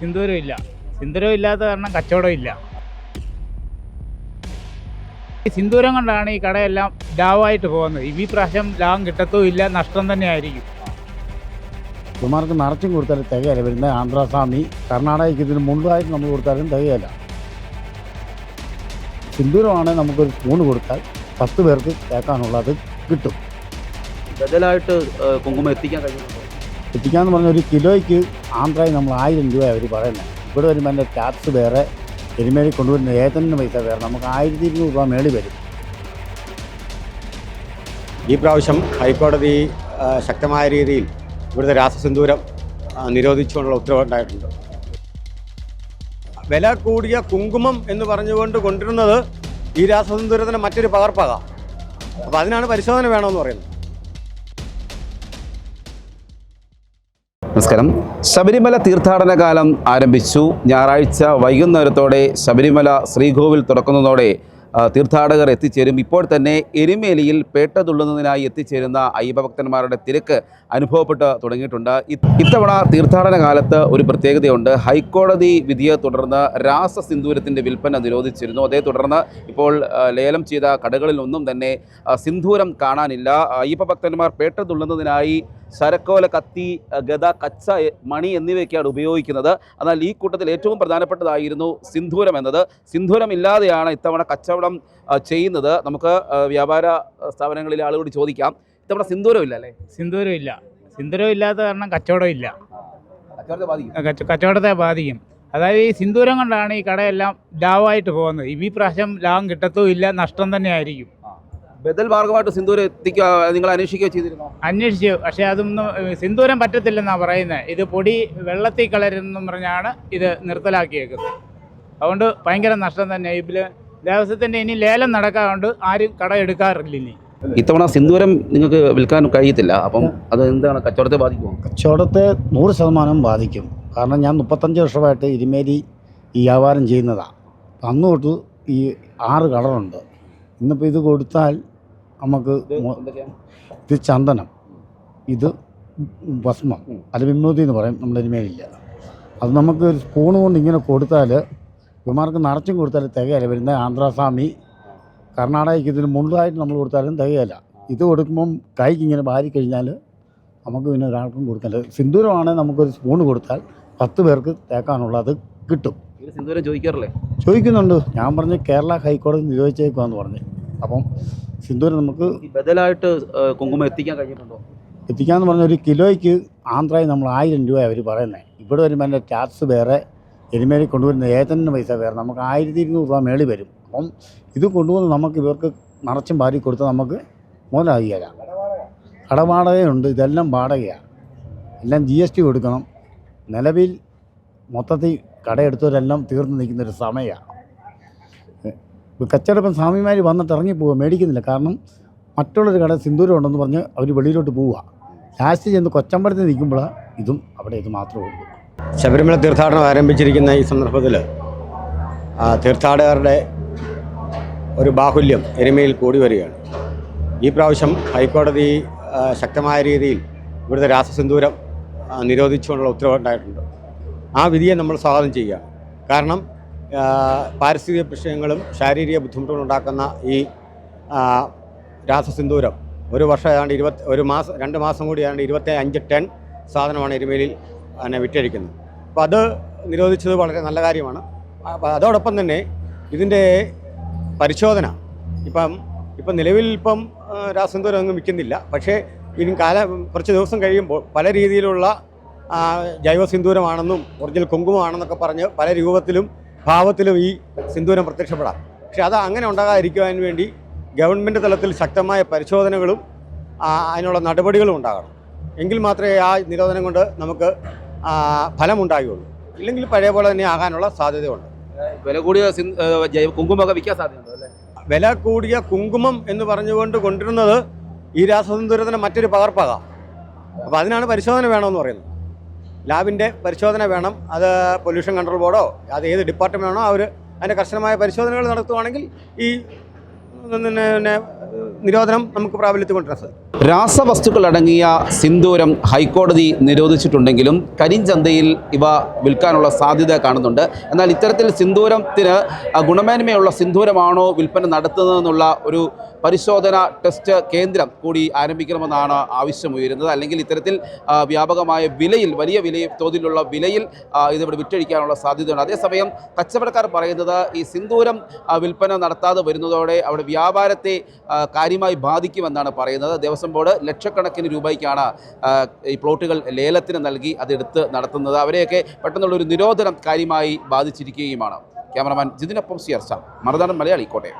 സിന്ദൂരം ഇല്ല. സിന്ദൂരം ഇല്ലാത്ത കാരണം കച്ചവടം ഇല്ല. ഈ സിന്ദൂരം കൊണ്ടാണ് ഈ കടയെല്ലാം ലാഭമായിട്ട് പോകുന്നത്. ഈ പ്രാവശ്യം ലാഭം കിട്ടത്തും ഇല്ല നഷ്ടം തന്നെ ആയിരിക്കും. ഇവന്മാർക്ക് നിറച്ചും കൊടുത്താലും തികയല്ല. വരുന്ന ആന്ധ്രാസ്വാമി കർണാടകയ്ക്ക് ഇതിന് മുൻപായിട്ട് നമ്മൾ കൊടുത്താലും തികയല്ല. സിന്ദൂരമാണെങ്കിൽ നമുക്കൊരു സ്പൂൺ കൊടുത്താൽ പത്ത് പേർക്ക് കേൾക്കാനുള്ളത് കിട്ടും. ബദലായിട്ട് കുങ്കുമ എത്തിക്കാൻ കഴിയുന്നുണ്ടോ? എത്തിക്കാന്ന് പറഞ്ഞ ഒരു കിലോയ്ക്ക് ആന്ധ്രയിൽ നമ്മൾ ആയിരം രൂപ അവർ പറയുന്നത് ഇവിടെ വരുമ്പോൾ എന്റെ ടാക്സ് വേറെ എരുമേലി കൊണ്ടുവരുന്ന ഏതന്നെ പൈസ വേറെ. നമുക്ക് ആയിരത്തി ഇരുന്നൂറ് രൂപ മേളി വരും. ഈ പ്രാവശ്യം ഹൈക്കോടതി ശക്തമായ രീതിയിൽ ഇവിടുത്തെ രാസസിന്ദൂരം നിരോധിച്ചുകൊണ്ടുള്ള ഉത്തരവുണ്ടായിട്ടുണ്ട് വില കൂടിയ കുങ്കുമം എന്ന് പറഞ്ഞുകൊണ്ട് കൊണ്ടിരുന്നത് ഈ രാസസിന്ദൂരത്തിന്റെ മറ്റൊരു പകർപ്പാകാം. അപ്പോൾ അതിനാണ് പരിശോധന വേണമെന്ന് പറയുന്നത്. നമസ്കാരം. ശബരിമല തീർത്ഥാടന കാലം ആരംഭിച്ചു. ഞായറാഴ്ച വൈകുന്നേരത്തോടെ ശബരിമല ശ്രീകോവിൽ തുറക്കുന്നതോടെ തീർത്ഥാടകർ എത്തിച്ചേരും. ഇപ്പോൾ തന്നെ എരുമേലിയിൽ പേട്ട തുള്ളുന്നതിനായി എത്തിച്ചേരുന്ന അയ്യപ്പഭക്തന്മാരുടെ തിരക്ക് അനുഭവപ്പെട്ട് തുടങ്ങിയിട്ടുണ്ട്. ഇത്തവണ തീർത്ഥാടന കാലത്ത് ഒരു പ്രത്യേകതയുണ്ട്. ഹൈക്കോടതി വിധിയെ തുടർന്ന് രാസ രാസസിന്ദൂരത്തിന്റെ വിൽപ്പന നിരോധിച്ചിരുന്നു. അതേ തുടർന്ന് ഇപ്പോൾ ലേലം ചെയ്ത കടകളിലൊന്നും തന്നെ സിന്ദൂരം കാണാനില്ല. അയ്യപ്പഭക്തന്മാർ പേട്ടതുള്ളുന്നതിനായി പേട്ട തുള്ളുന്നതിനായി ശരക്കോല കത്തി ഗത കച്ച മണി എന്നിവയൊക്കെയാണ് ഉപയോഗിക്കുന്നത്. എന്നാൽ ഈ കൂട്ടത്തിൽ ഏറ്റവും പ്രധാനപ്പെട്ടതായിരുന്നു സിന്ധൂരം എന്നത്. സിന്ധൂരം ഇല്ലാതെയാണ് ഇത്തവണ കച്ചവടം ചെയ്യുന്നത്. നമുക്ക് വ്യാപാര സ്ഥാപനങ്ങളിലെ ആളുകളോട് ചോദിക്കാം. ഇത്തവണ സിന്ദൂരം ഇല്ല അല്ലേ? സിന്ദൂരം ഇല്ല. സിന്ദൂരം ഇല്ലാത്ത കാരണം കച്ചവടം ഇല്ല. കച്ചവടത്തെ ബാധിക്കും. കച്ചവടത്തെ ബാധിക്കും. അതായത് ഈ സിന്ദൂരം കൊണ്ടാണ് ഈ കടയെല്ലാം ലാവായിട്ട് പോകുന്നത്. ഈ പ്രാവശ്യം ലാഭം കിട്ടത്തും ഇല്ല നഷ്ടം തന്നെ ആയിരിക്കും. ബദൽ മാർഗമായിട്ട് സിന്ദൂരം എത്തിക്കുക നിങ്ങൾ അന്വേഷിക്കുകയോ ചെയ്തിരുന്നു? അന്വേഷിച്ചു. പക്ഷേ അതൊന്നും സിന്ദൂരം പറ്റത്തില്ലെന്നാണ് പറയുന്നത്. ഇത് പൊടി വെള്ളത്തിൽ കളരുന്നെന്നും പറഞ്ഞാണ് ഇത് നിർത്തലാക്കിയേക്കുന്നത്. അതുകൊണ്ട് ഭയങ്കര നഷ്ടം തന്നെ. ഇതിൽ ദേവസ്വത്തിന്റെ ഇനി ലേലം നടക്കാറുണ്ട്. ആരും കട എടുക്കാറില്ല ഇനി. ഇത്തവണ സിന്ദൂരം നിങ്ങൾക്ക് വിൽക്കാൻ കഴിയത്തില്ല. അപ്പം അത് എന്താണ് കച്ചവടത്തെ ബാധിക്കുമോ? കച്ചവടത്തെ നൂറ് ശതമാനം ബാധിക്കും. കാരണം ഞാൻ മുപ്പത്തഞ്ച് വർഷമായിട്ട് ഇരുമേരി ഈ വ്യാപാരം ചെയ്യുന്നതാണ് അന്ന് തൊട്ട് ഈ ആറ് കളറുണ്ട്. ഇന്നിപ്പോൾ ഇത് കൊടുത്താൽ നമുക്ക് ഇത് ചന്ദനം. ഇത് ഭസ്മം. അത് വിമോതി എന്ന് പറയും. നമ്മുടെ ഇനിമേലില്ല അത് നമുക്ക് ഒരു സ്പൂൺ കൊണ്ട് ഇങ്ങനെ കൊടുത്താൽ ഇവന്മാർക്ക് നിറച്ചും കൊടുത്താൽ തികയല്ല. വരുന്ന ആന്ധ്രാസ്വാമി കർണാടകയ്ക്ക് ഇതിന് മുൻപായിട്ട് നമ്മൾ കൊടുത്താലും തികയല്ല. ഇത് കൊടുക്കുമ്പം കൈക്ക് ഇങ്ങനെ ബാരി കഴിഞ്ഞാൽ നമുക്ക് പിന്നെ ഒരാൾക്കും കൊടുക്കാൻ സിന്ദൂരമാണെങ്കിൽ നമുക്കൊരു സ്പൂൺ കൊടുത്താൽ പത്ത് പേർക്ക് തേക്കാനുള്ളത് കിട്ടും. സിന്ദൂരം ചോദിക്കാറില്ലേ? ചോദിക്കുന്നുണ്ട്. ഞാൻ പറഞ്ഞു കേരള ഹൈക്കോടതി നിരോധിച്ചേക്കുവാന്ന് പറഞ്ഞു. അപ്പം സിന്ദൂരം നമുക്ക് ബദലായിട്ട് കുങ്കുമം എത്തിക്കാൻ കഴിഞ്ഞിട്ടുണ്ടോ? എത്തിക്കാന്ന് പറഞ്ഞ ഒരു കിലോയ്ക്ക് ആന്ധ്രയിൽ നമ്മൾ ആയിരം രൂപ അവർ പറയുന്നത് ഇവിടെ വരുമ്പോൾ എന്റെ ടാക്സ് വേറെ എരുമേലി കൊണ്ടുവരുന്ന ഏതന്നെ പൈസ വേറെ നമുക്ക് ആയിരത്തി ഇരുന്നൂറ് രൂപ മേളി വരും. അപ്പം ഇത് കൊണ്ടുവന്ന് നമുക്ക് ഇവർക്ക് നിറച്ചും പാരി കൊടുത്താൽ നമുക്ക് മുതലാകില്ല കടവാടകയുണ്ട് ഇതെല്ലാം വാടകയാണ് എല്ലാം ജി എസ് ടി കൊടുക്കണം. നിലവിൽ മൊത്തത്തിൽ കടയെടുത്തവരെല്ലാം തീർന്നു നിൽക്കുന്നൊരു സമയമാണ്. കച്ചവടം സ്വാമിമാർ വന്നിട്ട് ഇറങ്ങി പോവുക മേടിക്കുന്നില്ല. കാരണം മറ്റുള്ളൊരു കട സിന്ദൂരം ഉണ്ടെന്ന് പറഞ്ഞ് അവർ വെളിയിലോട്ട് പോവുക. ലാസ്റ്റ് ചെന്ന് കൊച്ചമ്പലത്തിൽ നിൽക്കുമ്പോഴാണ് ഇതും അവിടെ ഇത് മാത്രമേ ഉള്ളൂ. ശബരിമല തീർത്ഥാടനം ആരംഭിച്ചിരിക്കുന്ന ഈ സന്ദർഭത്തിൽ തീർത്ഥാടകരുടെ ഒരു ബാഹുല്യം എരുമയിൽ കൂടി വരികയാണ്. ഈ പ്രാവശ്യം ഹൈക്കോടതി ശക്തമായ രീതിയിൽ ഇവിടുത്തെ രാസസിന്ദൂരം നിരോധിച്ചുകൊണ്ടുള്ള ഉത്തരവുണ്ടായിട്ടുണ്ട് ആ വിധിയെ നമ്മൾ സ്വാഗതം ചെയ്യുക. കാരണം പാരിസ്ഥിതിക പ്രശ്നങ്ങളും ശാരീരിക ബുദ്ധിമുട്ടുകളും ഉണ്ടാക്കുന്ന ഈ രാസസിന്ദൂരം ഒരു വർഷം ഏതാണ്ട് ഇരുപത്തി ഒരു മാസം രണ്ട് മാസം കൂടി ഏതാണ്ട് ഇരുപത്തി അഞ്ച് ടൺ സാധനമാണ് എരുമേലിയിൽ പിന്നെ വിറ്റഴിക്കുന്നത്. അപ്പോൾ അത് നിരോധിച്ചത് വളരെ നല്ല കാര്യമാണ്. അതോടൊപ്പം തന്നെ ഇതിന്റെ പരിശോധന ഇപ്പം ഇപ്പം നിലവിൽ ഇപ്പം രാസസിന്ദൂരം ഒന്നും വിൽക്കുന്നില്ല. പക്ഷേ ഇനി കാല കുറച്ച് ദിവസം കഴിയുമ്പോൾ പല രീതിയിലുള്ള ജൈവ സിന്ദൂരമാണെന്നും ഒറിജിനൽ കുങ്കുമമാണെന്നൊക്കെ പറഞ്ഞ് പല രൂപത്തിലും ഭാവത്തിലും ഈ സിന്ദൂരം പ്രത്യക്ഷപ്പെടാം. പക്ഷേ അത് അങ്ങനെ ഉണ്ടാകാതിരിക്കുവാൻ വേണ്ടി ഗവൺമെന്റ് തലത്തിൽ ശക്തമായ പരിശോധനകളും അതിനുള്ള നടപടികളും ഉണ്ടാകണം. എങ്കിൽ മാത്രമേ ആ നിരോധനം കൊണ്ട് നമുക്ക് ആ, ഫലമുണ്ടാകുകയുള്ളൂ. ഇല്ലെങ്കിൽ പഴയ പോലെ തന്നെ ആകാനുള്ള സാധ്യതയുണ്ട്. വില കൂടിയ കുങ്കുമൊക്കെ വിൽക്കാൻ സാധ്യതയുണ്ടോ അല്ലേ? വില കൂടിയ കുങ്കുമം എന്ന് പറഞ്ഞുകൊണ്ട് കൊണ്ടിരുന്നത് ഈ രാസസുന്ദരത്തിന് മറ്റൊരു പകർപ്പാകാം. അപ്പോൾ അതിനാണ് പരിശോധന വേണമെന്ന് പറയുന്നത്. ലാബിന്റെ പരിശോധന വേണം അത് പൊല്യൂഷൻ കൺട്രോൾ ബോർഡോ അത് ഏത് ഡിപ്പാർട്ട്മെന്റ് ആണോ അവർ അതിന്റെ കർശനമായ പരിശോധനകൾ നടത്തുവാണെങ്കിൽ ഈ പിന്നെ നിരോധനം നമുക്ക് പ്രാബല്യത്തിൽ കൊണ്ടുവരാൻ സാധിക്കും. രാസവസ്തുക്കൾ അടങ്ങിയ സിന്ദൂരം ഹൈക്കോടതി നിരോധിച്ചിട്ടുണ്ടെങ്കിലും കരിഞ്ചന്തയിൽ ഇവ വിൽക്കാനുള്ള സാധ്യത കാണുന്നുണ്ട്. എന്നാൽ ഇത്തരത്തിൽ സിന്ദൂരത്തിന് ഗുണമേന്മയുള്ള സിന്ദൂരമാണോ വിൽപ്പന നടത്തുന്നതെന്നുള്ള ഒരു പരിശോധന ടെസ്റ്റ് കേന്ദ്രം കൂടി ആരംഭിക്കണമെന്നാണ് ആവശ്യമുയരുന്നത്. അല്ലെങ്കിൽ ഇത്തരത്തിൽ വ്യാപകമായ വിലയിൽ വലിയ വില തോതിലുള്ള വിലയിൽ ഇതിവിടെ വിറ്റഴിക്കാനുള്ള സാധ്യതയുണ്ട്. അതേസമയം കച്ചവടക്കാർ പറയുന്നത് ഈ സിന്ദൂരം വിൽപ്പന നടത്താതെ വരുന്നതോടെ അവിടെ വ്യാപാരത്തെ കാര്യമായി ബാധിക്കുമെന്നാണ് പറയുന്നത്. ദേവസ്വം ബോർഡ് ലക്ഷക്കണക്കിന് രൂപയ്ക്കാണ് ഈ പ്ലോട്ടുകൾ ലേലത്തിന് നൽകി അതെടുത്ത് നടത്തുന്നത്. അവരെയൊക്കെ പെട്ടെന്നുള്ളൊരു നിരോധനം കാര്യമായി ബാധിച്ചിരിക്കുകയുമാണ്. ക്യാമറമാൻ ജിതിനൊപ്പം സിയർച്ച മറുനാടൻ മലയാളി കോട്ടയം.